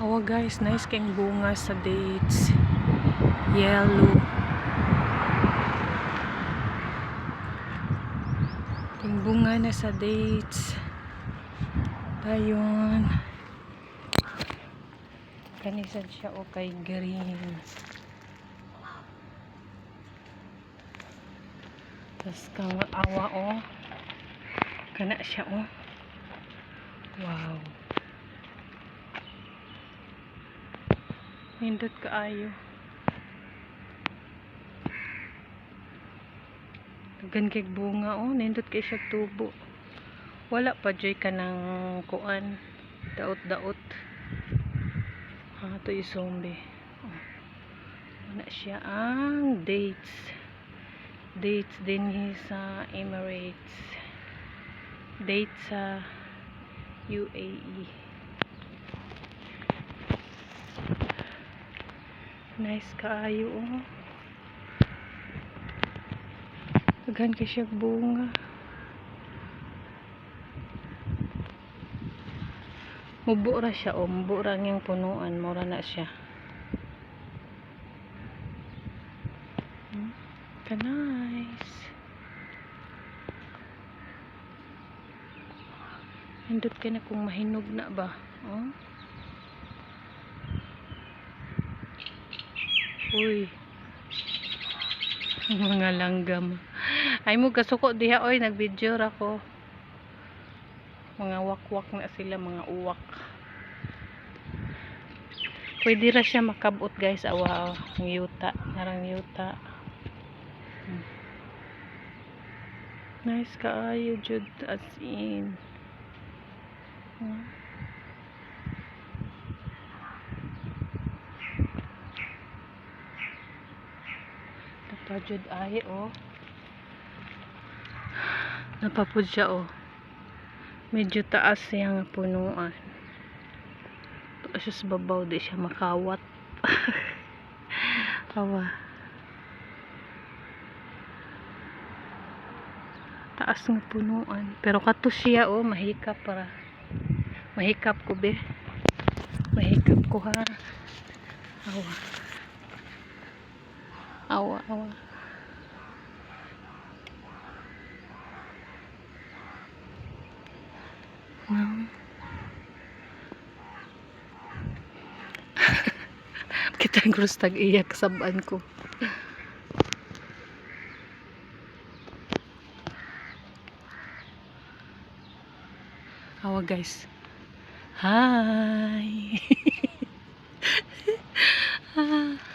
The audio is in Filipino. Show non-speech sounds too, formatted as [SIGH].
Awa guys, nice kayong bunga sa dates. Yellow. Kayong bunga na sa dates. Dayon. Kanisan siya o kay green. Tapos kang awa o. Kana siya o. Wow. Nindot kaayo. Dagan kay bunga oh, nindot kay siya tubo. Wala pa joy ka ng kuan. Daot-daot. Ah, to yung zombie. Oh. Wala siya ang dates. Dates din sa Emirates. Dates sa UAE. Nice kaayo oh. Daghan kay siya bunga. Mubo ra siya oh, mubo ra niyang punuan, mura na siya. Hmm? Ka nice. Hindot ka na kung mahinog na ba? Oh? Uy. [LAUGHS] Mga langgam. Ay mo kasuko diha oy nagvideo ra ko. Mga wakwak na sila mga uwak. Pwede ra siya makabot guys awa ang yuta, narang yuta. Hmm. Nice kaayo jud as in. Hmm. Napajud ay oh. Napapud siya oh. Medyo taas siyang punuan. Taas siya sa babaw di siya makawat. [LAUGHS] Awa. Taas nga punuan. Pero kato siya oh, mahikap para. Mahikap ko be. Mahikap ko ha. Awa. Awa, awa. Wow. [LAUGHS] Kita ang krus tag-iyak saban ko. Awa guys. Hi. [LAUGHS]